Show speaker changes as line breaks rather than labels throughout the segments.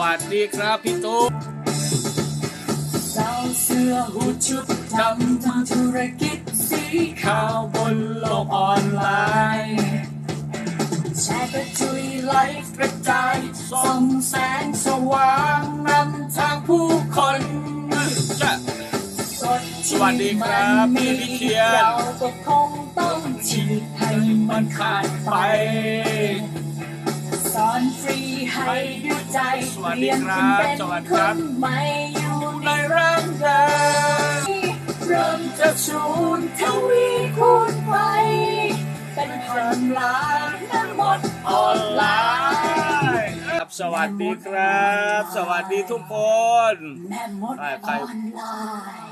วัสดีครับพี่ตุ๊ก
สาวเสื้อหูชุดดำทำธุรกิจสีขาวบนโลกออนไลน์แชร์กระจุยไลฟ์กระจายส่องแสงสว่างนำทางผู้คน
จะ
กด
สวัสดีครับ
ที่
พี่วิเชียร
เราก็คงต้องฉีดให้มันขาด ห้ด้วยใจ
สวัส
เป
ดี
ลี่ยน
ครั
เป็น
บ
เป็น
สวัสดี
ค
ครับ
นใหม่อยู่ในร่างกายเริ่มจะชูนทวีคูณไปเป็นพันล้านทั้งหมดออนไลน์
ครับสวัสดีครับ สวัสดีทุกคน
แม่มด
ใคร
อ
ใคร
อนไลน์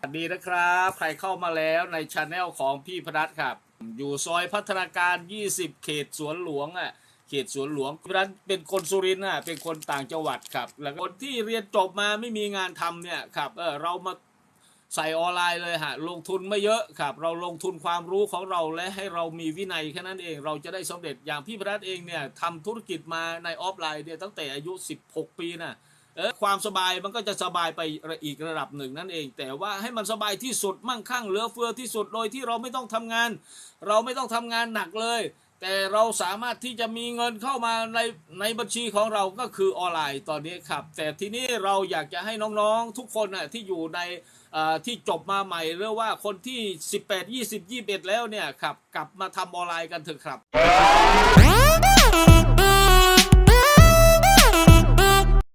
สวัสดีนะครับ ใครเข้ามาแล้วในช anel ของพี่พนัทครับ อยู่ซอยพัฒนาการ 20 เขตสวนหลวงอะ เขตสวนหลวงพี่พนัทเป็นคนสุรินทร์อะเป็นคนต่างจังหวัดครับแล้วคนที่เรียนจบมาไม่มีงานทำเนี่ยครับเออเรามาใส่ออนไลน์เลยฮะลงทุนไม่เยอะครับ เราลงทุนความรู้ของเราและให้เรามีวินัยแค่นั้นเองเราจะได้สำเร็จอย่างพี่พนัทเองเนี่ยทำธุรกิจมาในออฟไลน์เนี่ยตั้งแต่อายุ 16 ปีนะเออความสบายมันก็จะสบายไปอีกระดับหนึ่งนั่นเอง แต่ว่าให้มันสบายที่สุดมั่งคั่งเหลือเฟือที่สุดโดยที่เราไม่ต้องทำงาน เราไม่ต้องทำงานหนักเลย แต่เราสามารถที่จะมีเงินเข้ามาในในบัญชีของเราก็คือออนไลน์ตอนนี้ครับ แต่ทีนี้เราอยากจะให้น้องๆทุกคนน่ะที่อยู่ในอ่อที่จบมาใหม่หรือว่าคนที่ 18 20 21 แล้วเนี่ยครับกลับมาทำออนไลน์กันเถอะครับ